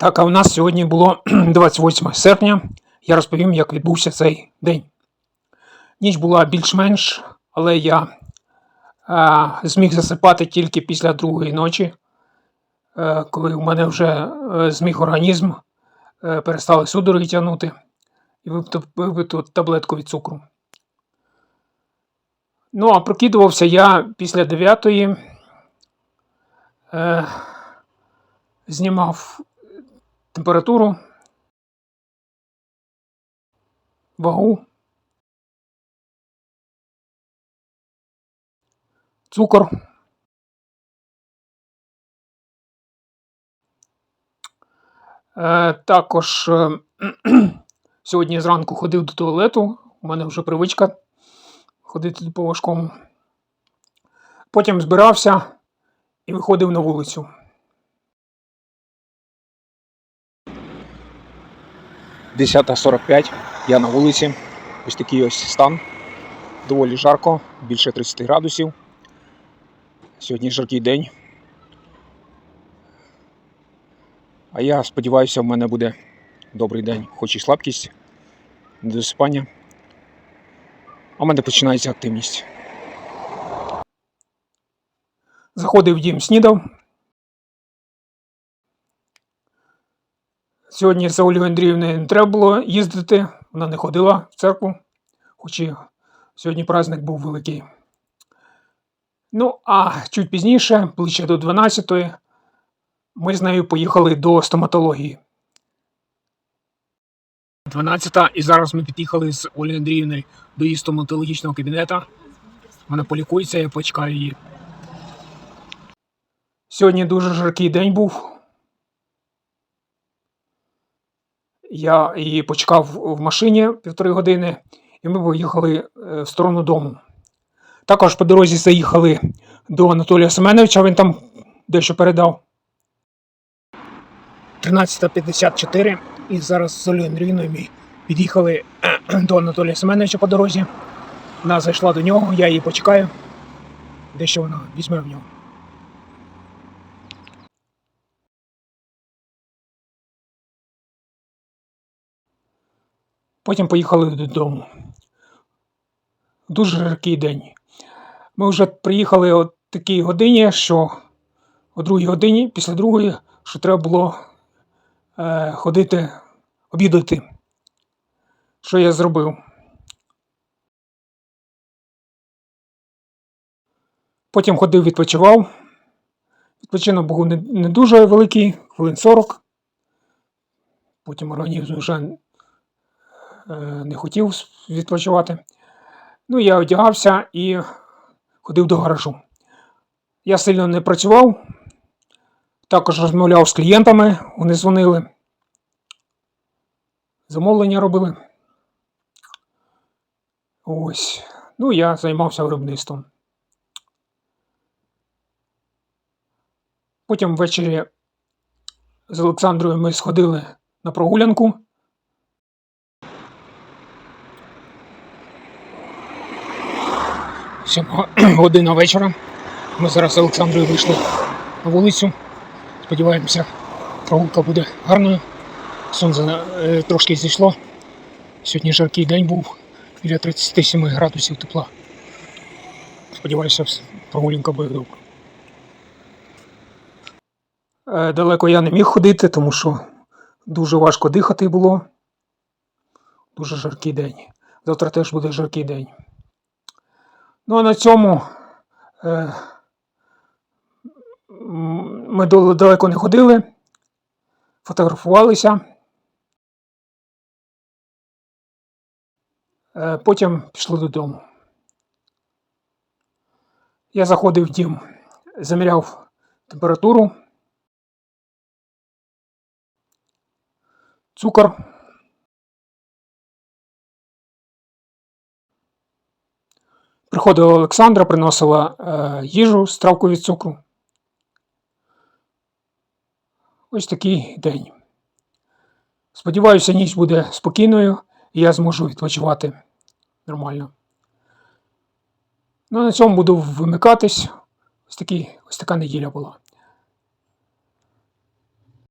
Так, а у нас сьогодні було 28 серпня. Я розповім, як відбувся цей день. Ніч була більш-менш, але я е, зміг засипати тільки після другої ночі, е, коли у мене вже е, зміг організм е, перестали судороги тягнути і випито таблетку від цукру. Ну, а прокидувався я після 9 е, знімав температуру, вагу, цукор. Е, також е, сьогодні зранку ходив до туалету. У мене вже привичка ходити по важкому. Потім збирався і виходив на вулицю. Десята 45, я на вулиці. Ось такий ось стан. Доволі жарко, більше 30 градусів. Сьогодні жаркий день. А я сподіваюся, в мене буде добрий день, хоч і слабкість, недосипання. А в мене починається активність. Заходив в дім, снідав. Сьогодні за Ольгою Андріївною не треба було їздити, вона не ходила в церкву, хоч і сьогодні праздник був великий. Ну, а чуть пізніше, ближче до 12-ї, ми з нею поїхали до стоматології. 12-та, і зараз ми під'їхали з Олею Андріївною до її стоматологічного кабінету. Вона полікується, я почекаю її. Сьогодні дуже жаркий день був. Я її почекав в машині півтори години, і ми поїхали е, в сторону дому. Також по дорозі заїхали до Анатолія Семеновича, він там дещо передав. 13.54, і зараз з Олею Андріївною ми під'їхали е, до Анатолія Семеновича по дорозі. Вона зайшла до нього, я її почекаю. Дещо вона візьме в нього. Потім поїхали додому. Дуже жаркий день. Ми вже приїхали о такій годині, що о другій годині, після другої, що треба було е, ходити обідати. Що я зробив? Потім ходив, відпочивав. Відпочинок був не, не дуже великий, хвилин 40. Потім організм вже не хотів відпочивати. Ну, я одягався і ходив до гаражу. Я сильно не працював, також розмовляв з клієнтами, вони дзвонили, замовлення робили. Ось. Ну, я займався виробництвом. Потім ввечері з Олександрою ми сходили на прогулянку. Сьома година вечора. Ми зараз з Олександрою вийшли на вулицю. Сподіваємося, прогулка буде гарною. Сонце е, трошки зійшло. Сьогодні жаркий день був біля 37 градусів тепла. Сподіваюся, прогулянка буде добра. Е, Далеко я не міг ходити, тому що дуже важко дихати було. Дуже жаркий день. Завтра теж буде жаркий день. Ну а на цьому е, ми далеко не ходили, фотографувалися. Е, потім пішли додому. Я заходив в дім, заміряв температуру, цукор. Приходила Олександра, приносила е, їжу з травкою від цукру. Ось такий день. Сподіваюся, ніч буде спокійною і я зможу відпочивати нормально. Ну, на цьому буду вимикатись. Ось, такий, ось така неділя була.